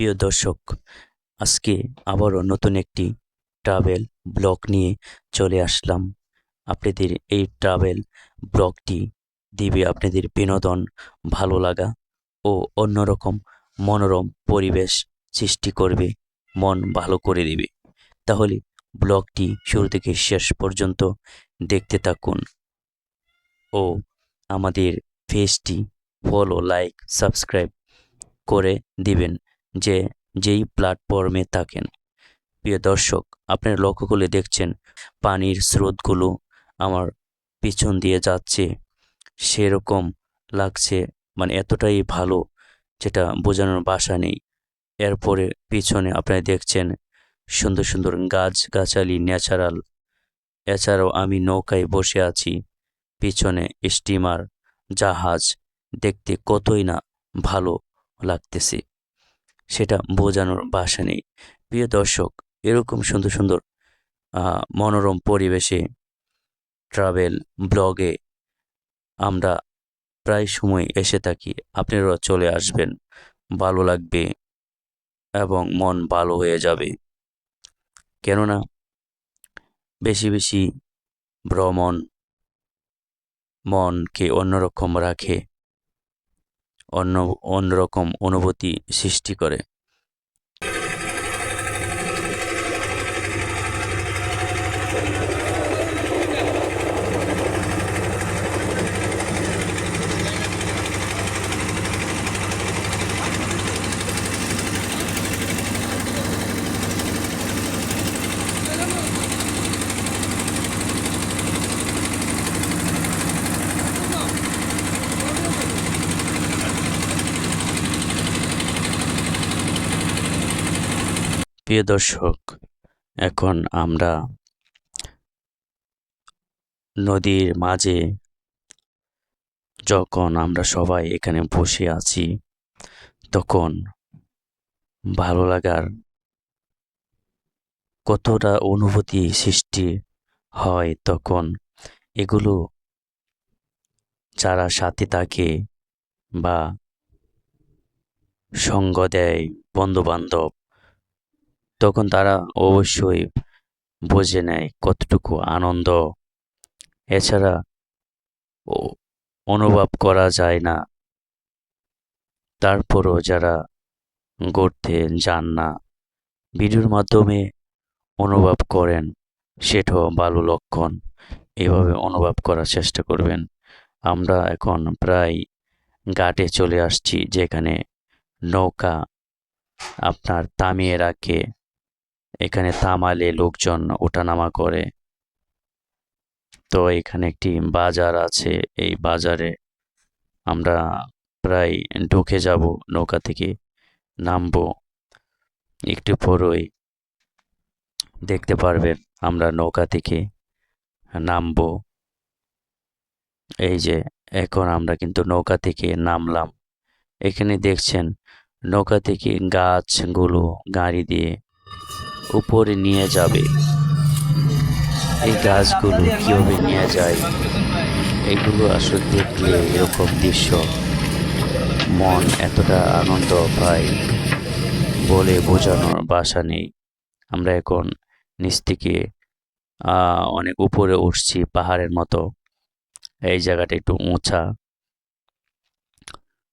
প্রিয় দর্শক, আজকে আবারও নতুন একটি ট্রাভেল ব্লগ নিয়ে চলে আসলাম। আপনাদের এই ট্রাভেল ব্লগটি দিবে আপনাদের বিনোদন, ভালো লাগা ও অন্যরকম মনোরম পরিবেশ সৃষ্টি করবে, মন ভালো করে দিবে। তাহলে ব্লগটি শুরু থেকে শেষ পর্যন্ত দেখতে থাকুন ও আমাদের পেজটি ফলো লাইক সাবস্ক্রাইব করে দিবেন। যে যেই প্ল্যাটফর্মে থাকেন। প্রিয় দর্শক, আপনার লক্ষ্য করলে দেখছেন, পানির স্রোতগুলো আমার পিছন দিয়ে যাচ্ছে, সেরকম লাগছে মানে এতটাই ভালো, যেটা বোঝানোর ভাষা নেই। এরপরে পিছনে আপনারা দেখছেন সুন্দর সুন্দর গাছ গাছালি ন্যাচারাল এছাড়াও আমি নৌকায় বসে আছি, পিছনে স্টিমার জাহাজ, দেখতে কতই না ভালো লাগতেছে। সেটা বোঝানোর ভাষা নেই। প্রিয় দর্শক, এরকম সুন্দর সুন্দর মনোরম পরিবেশে ট্রাভেল ব্লগে আমরা প্রায় সময় এসে থাকি। আপনারাও চলে আসবেন। ভালো লাগবে এবং মন ভালো হয়ে যাবে। কেননা বেশি বেশি ভ্রমণ মনকে অন্যরকম রাখে। অন্য অন্যরকম অনুভূতি সৃষ্টি করে। প্রিয় দর্শক, এখন আমরা নদীর মাঝে যখন আমরা সবাই এখানে বসে আছি, তখন ভালো লাগার কতটা অনুভূতি সৃষ্টি হয় তখন এগুলো যারা সাথে থাকে বা সঙ্গ দেয় বন্ধু বান্ধব তখন তারা অবশ্যই বুঝে নেয় কতটুকু আনন্দ। এছাড়া অনুভব করা যায় না। তারপরও যারা ঘুরতে যান না, ভিডিওর মাধ্যমে অনুভব করেন, সেটাও ভালো লক্ষণ। এভাবে অনুভব করার চেষ্টা করবেন। আমরা এখন প্রায় ঘাটে চলে আসছি, যেখানে নৌকা আপনার থামিয়ে রাখে। এখানে থামালে লোকজন ওঠানামা করে। তো এখানে একটি বাজার আছে, এই বাজারে আমরা প্রায় ঢুকে যাব, নৌকা থেকে নামবো। একটু পরই দেখতে পারবেন আমরা নৌকা থেকে নামবো। এই যে, এখন আমরা কিন্তু নৌকা থেকে নামলাম। এখানে দেখছেন, নৌকা থেকে গাছগুলো গাড়ি দিয়ে উপরে নিয়ে যাবে। এই গাছগুলো কীভাবে নিয়ে যায়? এগুলো আসলে দেখলে এরকম দৃশ্য। মন এতটা আনন্দ পায় বলে বোঝানোর বাসা নেই। আমরা এখন নিচ থেকে অনেক উপরে উঠছি পাহাড়ের মতো। এই জায়গাটা একটু উঁচা।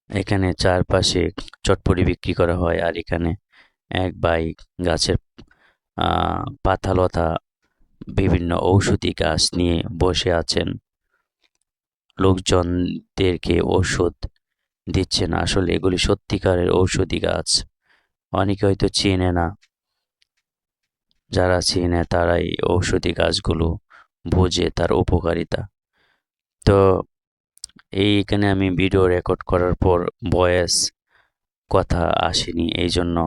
এখানে চারপাশে চটপটি বিক্রি করা হয় আর এখানে এক ভাই গাছের পাতালতা বিভিন্ন ঔষধি গাছ নিয়ে বসে আছেন। লোকজনদেরকে ওষুধ দিচ্ছেন। আসলে এগুলি সত্যিকারের ঔষধি গাছ। অনেকে হয়তো চেনে না। যারা চেনে তারাই ঔষধি গাছগুলো বোঝে, তার উপকারিতা। তো এই এখানে আমি ভিডিও রেকর্ড করার পর ভয়েস কথা আসেনি এই জন্য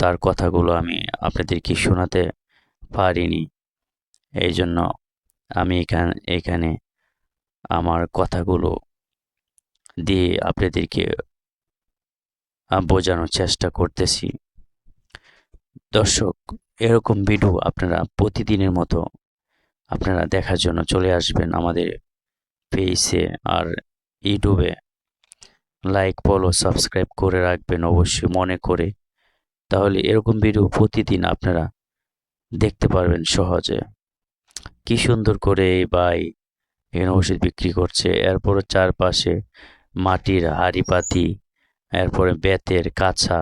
তার কথাগুলো আমি আপনাদেরকে শোনাতে পারিনি। এই জন্য আমি এখানে এখানে আমার কথাগুলো দিয়ে আপনাদেরকে বোঝানোর চেষ্টা করতেছি। দর্শক, এরকম ভিডিও আপনারা প্রতিদিনের মতো আপনারা দেখার জন্য চলে আসবেন আমাদের পেজে আর ইউটিউবে। লাইক, ফলো, সাবস্ক্রাইব করে রাখবেন অবশ্যই মনে করে। তাহলে এরকম ভিডিও প্রতিদিন আপনারা দেখতে পারবেন সহজে। কি সুন্দর করে এই বাই এখানে ওষুধ বিক্রি করছে, এরপরে চারপাশে মাটির হাড়ি পাতি এরপরে বেতের কাছা